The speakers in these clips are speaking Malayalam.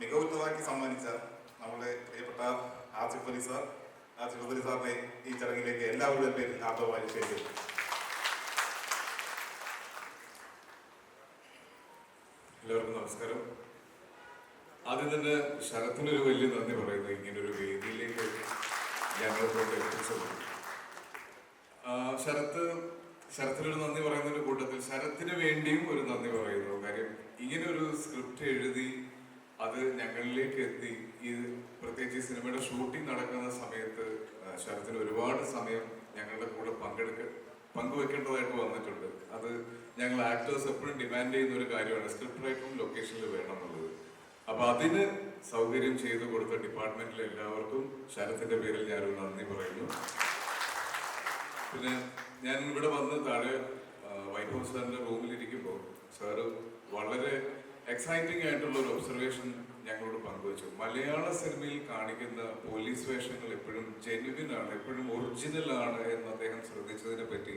മികവുറ്റതാക്കി സമ്മാനിച്ച നമ്മുടെ പ്രിയപ്പെട്ട ആസിഫ് അലി സാർ ആസിഫ് അലി സാറിനെ ഈ ചടങ്ങിലേക്ക് എല്ലാവരുടെയും പേരിൽ ആദ്യമായി ക്ഷണിക്കുന്നു എല്ലാവർക്കും നമസ്കാരം. ആദ്യം തന്നെ ശരത്തിനൊരു വലിയ നന്ദി പറയുന്നു. ഇങ്ങനെ ഒരു വേദിയിലേക്ക് ഞങ്ങളെ എത്തിച്ചത്. ശരത്ത് ശരത്തിനൊരു നന്ദി പറയുന്നതിന്റെ കൂട്ടത്തിൽ ശരത്തിന് വേണ്ടിയും ഒരു നന്ദി പറയുന്നു. കാര്യം ഇങ്ങനെ ഒരു സ്ക്രിപ്റ്റ് എഴുതി അത് ഞങ്ങളിലേക്ക് എത്തി. ഈ പ്രത്യേകിച്ച് സിനിമയുടെ ഷൂട്ടിംഗ് നടക്കുന്ന സമയത്ത് ശരത്തിന് ഒരുപാട് സമയം ഞങ്ങളുടെ കൂടെ പങ്കെടുക്ക പങ്കുവെക്കേണ്ടതായിട്ട് വന്നിട്ടുണ്ട്. അത് ഞങ്ങൾ ആക്ടേഴ്സ് എപ്പോഴും ഡിമാൻഡ് ചെയ്യുന്ന ഒരു കാര്യമാണ്. സ്ക്രിപ്റ്റ് റൈറ്ററും ലൊക്കേഷനിൽ വേണം എന്നുള്ളത് അപ്പൊ അതിന് സൗകര്യം ചെയ്തു കൊടുത്ത ഡിപ്പാർട്ട്മെന്റിലെ എല്ലാവർക്കും ശരത്തിന്റെ പേരിൽ ഞാനൊരു നന്ദി പറയുന്നു. പിന്നെ ഞാൻ ഇവിടെ വന്ന് താഴെ വൈറ്റ് ഹൗസ് സാറിന്റെ റൂമിലിരിക്കുമ്പോൾ സാറ് വളരെ എക്സൈറ്റിംഗ് ആയിട്ടുള്ള ഒരു ഒബ്സർവേഷൻ ഞങ്ങളോട് പങ്കുവച്ചു. മലയാള സിനിമയിൽ കാണിക്കുന്ന പോലീസ് വേഷങ്ങൾ എപ്പോഴും ജെന്യുവിൻ ആണ് എപ്പോഴും ഒറിജിനൽ ആണ് എന്ന് അദ്ദേഹം ശ്രദ്ധിച്ചതിനെ പറ്റി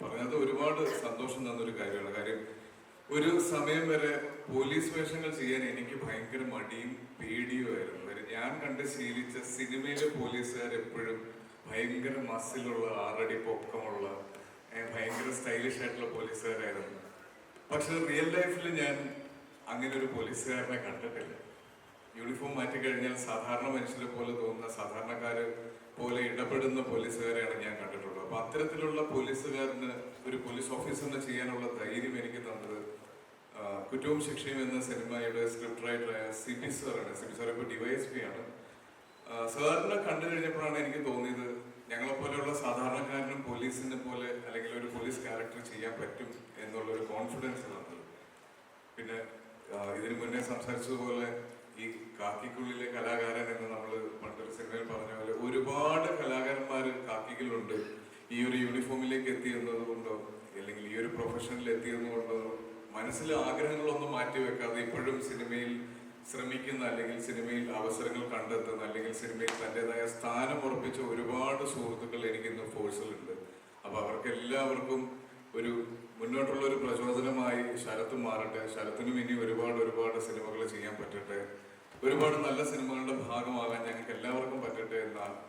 പറഞ്ഞത് ഒരുപാട് സന്തോഷം തന്നൊരു കാര്യമാണ്. കാര്യം ഒരു സമയം വരെ പോലീസ് വേഷങ്ങൾ ചെയ്യാൻ എനിക്ക് ഭയങ്കര മടിയും പേടിയുമായിരുന്നു കാര്യം ഞാൻ കണ്ട് ശീലിച്ച സിനിമയിലെ പോലീസുകാർ എപ്പോഴും ഭയങ്കര മസിലുള്ള ആറടി പൊക്കമുള്ള ഭയങ്കര സ്റ്റൈലിഷ് ആയിട്ടുള്ള പോലീസുകാരായിരുന്നു പക്ഷെ റിയൽ ലൈഫിൽ ഞാൻ അങ്ങനെ ഒരു പോലീസുകാരനെ കണ്ടിട്ടില്ല. യൂണിഫോം മാറ്റി കഴിഞ്ഞാൽ സാധാരണ മനുഷ്യരെ പോലെ തോന്നുന്ന സാധാരണക്കാര് പോലെ ഇടപെടുന്ന പോലീസുകാരെയാണ് ഞാൻ കണ്ടിട്ടുള്ളത്. അപ്പൊ അത്തരത്തിലുള്ള പോലീസുകാരന് ഒരു പോലീസ് ഓഫീസറിന് ചെയ്യാനുള്ള ധൈര്യം എനിക്ക് തന്നത് കുറ്റവും ശിക്ഷയും എന്ന സിനിമയുടെ സ്ക്രിപ്റ്റ് റൈറ്ററായ സി പി സാറാണ്. സി പി സാർ ഇപ്പോൾ ഡിവൈഎസ്പി ആണ്. ആ, സാറിനെ കണ്ടു കഴിഞ്ഞപ്പോഴാണ് എനിക്ക് തോന്നിയത് ഞങ്ങളെ പോലെയുള്ള സാധാരണക്കാരനും പോലീസിനെ പോലെ അല്ലെങ്കിൽ ഒരു പോലീസ് ക്യാരക്ടർ ചെയ്യാൻ പറ്റും എന്നുള്ള ഒരു കോൺഫിഡൻസ് തന്നത് പിന്നെ ആ, ഇതിനു മുന്നേ സംസാരിച്ചതുപോലെ ഈ കാക്കിക്കുള്ളിലെ കലാകാരൻ എന്ന് നമ്മൾ പണ്ടൊരു സിനിമയിൽ പറഞ്ഞ പോലെ ഒരുപാട് കലാകാരന്മാർ കാക്കിക്കിലുണ്ട് ഈ ഒരു യൂണിഫോമിലേക്ക് എത്തിയെന്നത് കൊണ്ടോ അല്ലെങ്കിൽ ഈ ഒരു പ്രൊഫഷനിൽ എത്തിയെന്നത് കൊണ്ടോ മനസ്സിലെ ആഗ്രഹങ്ങളൊന്നും മാറ്റി വെക്കാതെ ഇപ്പോഴും സിനിമയിൽ ശ്രമിക്കുന്ന അല്ലെങ്കിൽ സിനിമയിൽ അവസരങ്ങൾ കണ്ടെത്തുന്ന അല്ലെങ്കിൽ സിനിമയിൽ തന്റെതായ സ്ഥാനം ഉറപ്പിച്ച ഒരുപാട് സുഹൃത്തുക്കൾ എനിക്കിന്ന് ഫോഴ്സിലുണ്ട് അപ്പൊ അവർക്ക് എല്ലാവർക്കും ഒരു മുന്നോട്ടുള്ള ഒരു പ്രചോദനമായി ശരത്ത് മാറട്ടെ. ശരത്തിനും ഇനി ഒരുപാട് ഒരുപാട് സിനിമകൾ ചെയ്യാൻ പറ്റട്ടെ. ഒരുപാട് നല്ല സിനിമകളുടെ ഭാഗമാകാൻ ഞങ്ങൾക്ക് എല്ലാവർക്കും പറ്റട്ടെ എന്ന് ആ-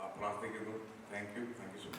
ആ പ്രാർത്ഥിക്കുന്നു. Thank you thank you so much